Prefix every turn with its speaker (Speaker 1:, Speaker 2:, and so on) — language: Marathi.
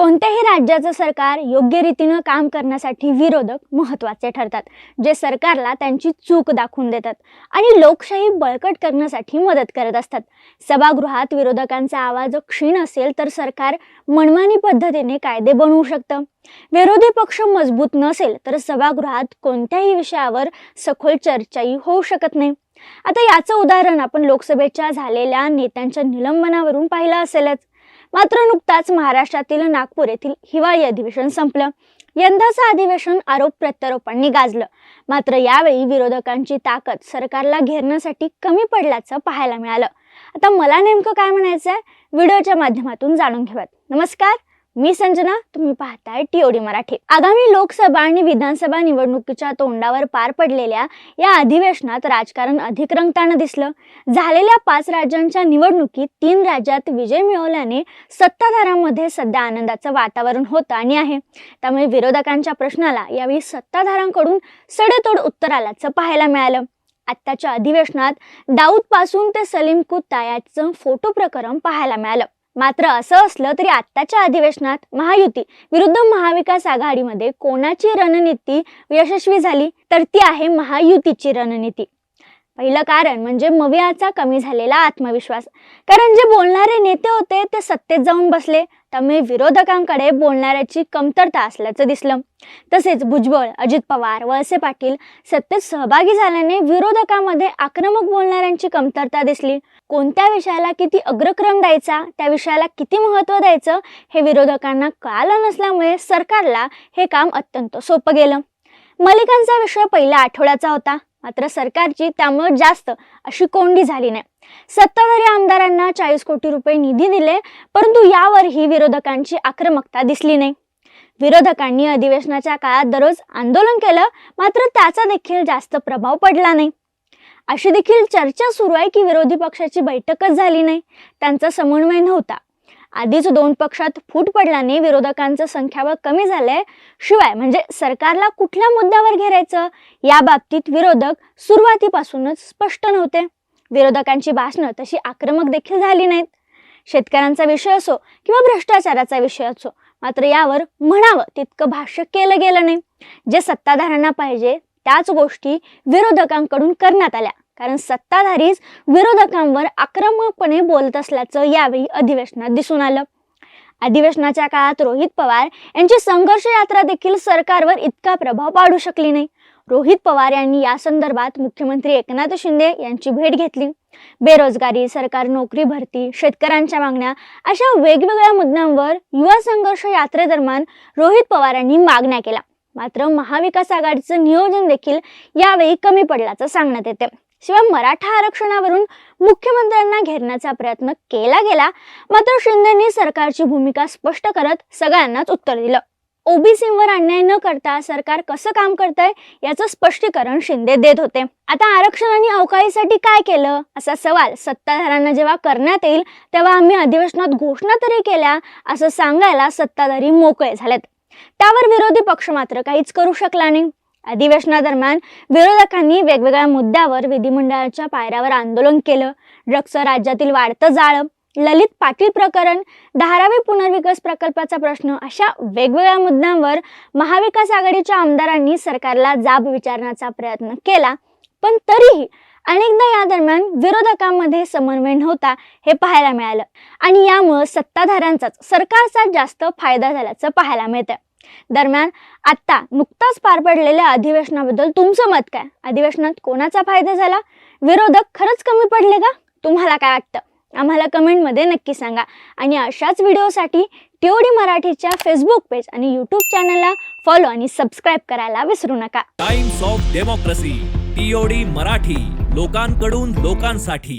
Speaker 1: कोणत्याही राज्याचं सरकार योग्य रीतीनं काम करण्यासाठी विरोधक महत्त्वाचे ठरतात जे सरकारला त्यांची चूक दाखवून देतात आणि लोकशाही बळकट करण्यासाठी मदत करत असतात. सभागृहात विरोधकांचा आवाज क्षीण असेल तर सरकार मनमानी पद्धतीने कायदे बनवू शकतं. विरोधी पक्ष मजबूत नसेल तर सभागृहात कोणत्याही विषयावर सखोल चर्चाही होऊ शकत नाही. आता याचं उदाहरण आपण लोकसभेच्या झालेल्या नेत्यांच्या निलंबनावरून पाहिलं असेलच. मात्र नुकताच महाराष्ट्रातील नागपूर येथील हिवाळी अधिवेशन संपलं. यंदाचं अधिवेशन आरोप प्रत्यारोपांनी गाजलं. मात्र यावेळी विरोधकांची ताकद सरकारला घेरण्यासाठी कमी पडल्याचं पाहायला मिळालं. आता मला नेमकं काय म्हणायचं आहे व्हिडिओच्या माध्यमातून जाणून घेऊयात. नमस्कार. मी संजना तुम्ही पाहताय टीओडी मराठी. आगामी लोकसभा आणि विधानसभा निवडणुकीच्या तोंडावर पार पडलेल्या या अधिवेशनात राजकारण अधिक रंगताना दिसलं. झालेल्या पाच राज्यांच्या निवडणुकीत तीन राज्यात विजय मिळवल्याने सत्ताधाऱ्यांमध्ये सध्या आनंदाचं वातावरण होतं आणि आहे. त्यामुळे विरोधकांच्या प्रश्नाला यावेळी सत्ताधाऱ्यांकडून सडेतोड उत्तर आल्याचं पाहायला मिळालं. आत्ताच्या अधिवेशनात दाऊदपासून ते सलीम कुत्ता याचं फोटो प्रकरण पाहायला मिळालं. मात्र असं असलं तरी आत्ताच्या अधिवेशनात महायुती विरुद्ध महाविकास आघाडीमध्ये कोणाची रणनीती यशस्वी झाली तर ती आहे महायुतीची रणनीती. पहिलं कारण म्हणजे मवियाचा कमी झालेला आत्मविश्वास. कारण जे बोलणारे नेते होते ते सत्तेत जाऊन बसले. त्यामुळे विरोधकांकडे बोलणाऱ्याची कमतरता असल्याचं दिसलं. तसेच भुजबळ अजित पवार वळसे पाटील सत्तेत सहभागी झाल्याने विरोधकांमध्ये आक्रमक बोलणाऱ्यांची कमतरता दिसली. कोणत्या विषयाला किती अग्रक्रम द्यायचा त्या विषयाला किती महत्त्व द्यायचं हे विरोधकांना कळालं नसल्यामुळे सरकारला हे काम अत्यंत सोपं गेलं. मलिकांचा विषय पहिल्या आठवड्याचा होता. मात्र सरकारची त्यामुळे जास्त अशी कोंडी झाली नाही. सत्ताधारी आमदारांना चाळीस कोटी रुपये निधी दिले परंतु यावरही विरोधकांची आक्रमकता दिसली नाही. विरोधकांनी अधिवेशनाच्या काळात दररोज आंदोलन केलं मात्र त्याचा देखील जास्त प्रभाव पडला नाही. अशी देखील चर्चा सुरू आहे की विरोधी पक्षाची बैठकच झाली नाही. त्यांचा समन्वय नव्हता. आधीच दोन पक्षात फूट पडल्याने विरोधकांचं संख्याबळ कमी झालंय. शिवाय म्हणजे सरकारला कुठल्या मुद्द्यावर घेरायचं? या बाबतीत विरोधक सुरुवातीपासूनच स्पष्ट नव्हते. विरोधकांची भाषणं तशी आक्रमक देखील झाली नाहीत. शेतकऱ्यांचा विषय असो किंवा भ्रष्टाचाराचा विषय असो मात्र यावर म्हणावं तितकं भाष्य केलं गेलं नाही. जे सत्ताधाऱ्यांना पाहिजे त्याच गोष्टी विरोधकांकडून करण्यात आल्या. कारण सत्ताधारीच विरोधकांवर आक्रमकपणे बोलत असल्याचं यावेळी अधिवेशनात दिसून आलं. अधिवेशनाच्या काळात रोहित पवार यांची संघर्ष यात्रा देखील सरकारवर इतका प्रभाव पाडू शकली नाही. रोहित पवार यांनी या संदर्भात मुख्यमंत्री एकनाथ शिंदे यांची भेट घेतली. बेरोजगारी सरकार नोकरी भरती शेतकऱ्यांच्या मागण्या अशा वेगवेगळ्या मुद्द्यांवर युवा संघर्ष यात्रेदरम्यान रोहित पवार यांनी मागण्या केल्या. मात्र महाविकास आघाडीचं नियोजन देखील यावेळी कमी पडल्याचं सांगण्यात येते. शिवाय मराठा आरक्षणावरून मुख्यमंत्र्यांना घेरण्याचा प्रयत्न केला गेला मात्र शिंदेनी सरकारची भूमिका स्पष्ट करत सगळ्यांनाच उत्तर दिलं. ओबीसीवर अन्याय न करता सरकार कसं काम करतंय याचं स्पष्टीकरण शिंदे देत होते. आता आरक्षण आणि अवकाळीसाठी काय केलं? असा सवाल सत्ताधाऱ्यांना जेव्हा करण्यात येईल तेव्हा आम्ही अधिवेशनात घोषणा तरी केल्या असं सांगायला सत्ताधारी मोकळे झालेत. त्यावर विरोधी पक्ष मात्र काहीच करू शकला नाही. अधिवेशनादरम्यान विरोधकांनी वेगवेगळ्या मुद्द्यावर विधिमंडळाच्या पायऱ्यावर आंदोलन केलं. ड्रग्सचं राज्यातील वाढतं जाळं ललित पाटील प्रकरण धारावी पुनर्विकास प्रकल्पाचा प्रश्न अशा वेगवेगळ्या मुद्द्यांवर महाविकास आघाडीच्या आमदारांनी सरकारला जाब विचारण्याचा प्रयत्न केला. पण तरीही अनेकदा या दरम्यान विरोधकांमध्ये समन्वय नव्हता हे पाहायला मिळालं. आणि यामुळं सत्ताधाऱ्यांचाच सरकारचा जास्त फायदा झाल्याचं पाहायला मिळतं दरम्यान आत्ता नुकताच पार पडलेल्या अधिवेशनाबद्दल तुमचं मत काय? अधिवेशनात कोणाचा फायदा झाला? विरोधक खरंच कमी पडले का? तुम्हाला काय वाटतं? आम्हाला कमेंटमध्ये नक्की सांगा. आणि अशाच व्हिडिओसाठी टीओडी मराठीच्या फेसबुक पेज आणि यूट्यूब चॅनलला फॉलो आणि सबस्क्राईब करायला विसरू नका.
Speaker 2: Times of Democracy TOD Marathi लोकांकडून लोकांसाठी.